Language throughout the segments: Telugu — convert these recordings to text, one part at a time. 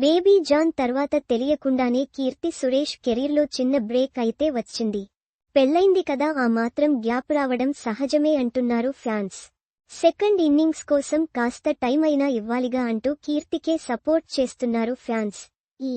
బేబీ జాన్ తర్వాత తెలియకుండానే కీర్తి సురేష్ కెరీర్లో చిన్న బ్రేక్ అయితే వచ్చింది. పెళ్ళైంది కదా ఆ మాత్రం గ్యాప్ రావడం సహజమే అంటున్నారు ఫ్యాన్స్. సెకండ్ ఇన్నింగ్స్ కోసం కాస్త టైం అయినా ఇవ్వాలిగా అంటూ కీర్తికే సపోర్ట్ చేస్తున్నారు ఫ్యాన్స్. ఈ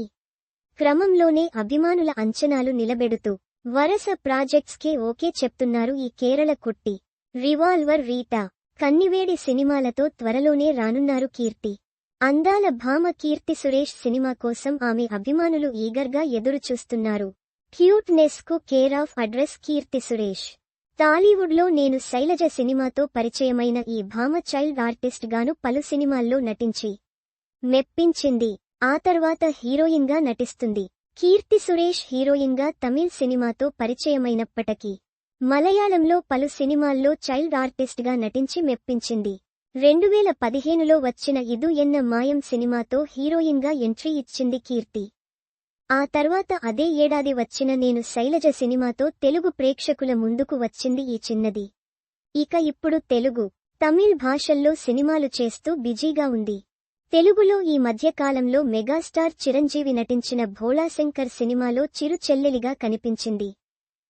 క్రమంలోనే అభిమానుల అంచనాలు నిలబెడుతూ వరస ప్రాజెక్ట్స్కే ఓకే చెప్తున్నారు ఈ కేరళ కుట్టి. రివాల్వర్ రీటా కన్నివేడి సినిమాలతో త్వరలోనే రానున్నారు కీర్తి. అందాల భామ కీర్తి సురేష్ సినిమా కోసం ఆమె అభిమానులు ఈగర్గా ఎదురుచూస్తున్నారు. క్యూట్నెస్కు care of address Keerthy Suresh. టాలీవుడ్లో నేను శైలజ సినిమాతో పరిచయమైన ఈ భామ చైల్డ్ ఆర్టిస్ట్ గాను పలు సినిమాల్లో నటించి మెప్పించింది. ఆ తర్వాత హీరోయిన్గా నటిస్తుంది. కీర్తి సురేష్ హీరోయిన్గా తమిళ్ సినిమాతో పరిచయమైనప్పటికీ మలయాళంలో పలు సినిమాల్లో చైల్డ్ ఆర్టిస్ట్గా నటించి మెప్పించింది. రెండు వేల పదిహేనులో వచ్చిన ఇదు ఎన్న మాయం సినిమాతో హీరోయిన్గా ఎంట్రీ ఇచ్చింది కీర్తి. ఆ తర్వాత అదే ఏడాది వచ్చిన నేను శైలజ సినిమాతో తెలుగు ప్రేక్షకుల ముందుకు వచ్చింది ఈ చిన్నది. ఇక ఇప్పుడు తెలుగు తమిళ్ భాషల్లో సినిమాలు చేస్తూ బిజీగా ఉంది. తెలుగులో ఈ మధ్యకాలంలో మెగాస్టార్ చిరంజీవి నటించిన భోళాశంకర్ సినిమాలో చిరు చెల్లెలిగా కనిపించింది.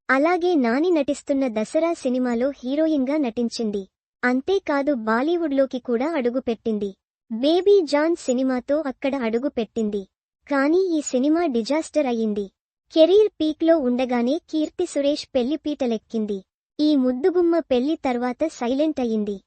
అలాగే నాని నటిస్తున్న దసరా సినిమాలో హీరోయిన్గా నటించింది. అంతేకాదు బాలీవుడ్లోకి కూడా అడుగుపెట్టింది. బేబీ జాన్ సినిమాతో అక్కడ అడుగుపెట్టింది. కానీ ఈ సినిమా డిజాస్టర్ అయింది కెరీర్ పీక్లో ఉండగానే కీర్తి సురేష్ పెళ్ళిపీటలెక్కింది ఈ ముద్దుగుమ్మ పెళ్ళి తర్వాత సైలెంట్ అయింది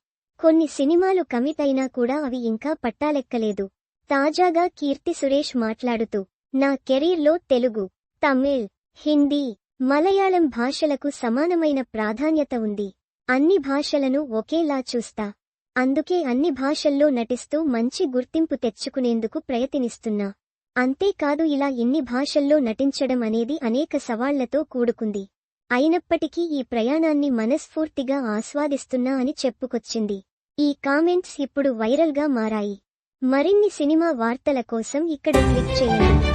కొన్ని సినిమాలు కమిట్ అయినా కూడా అవి ఇంకా పట్టాలెక్కలేదు. తాజాగా కీర్తి సురేష్ మాట్లాడుతూ నా కెరీర్లో తెలుగు తమిళ్ హిందీ మలయాళం భాషలకు సమానమైన ప్రాధాన్యత ఉంది. అన్ని భాషలను ఒకేలా చూస్తా. అందుకే అన్ని భాషల్లో నటిస్తూ మంచి గుర్తింపు తెచ్చుకునేందుకు ప్రయత్నిస్తున్నా. అంతేకాదు ఇలా ఇన్ని భాషల్లో నటించడం అనేది అనేక సవాళ్ళతో కూడుకుంది. అయినప్పటికీ ఈ ప్రయాణాన్ని మనస్ఫూర్తిగా ఆస్వాదిస్తున్నా అని చెప్పుకొచ్చింది. ఈ కామెంట్స్ ఇప్పుడు వైరల్గా మారాయి. మరిన్ని సినిమా వార్తల కోసం ఇక్కడ క్లిక్ చేయండి.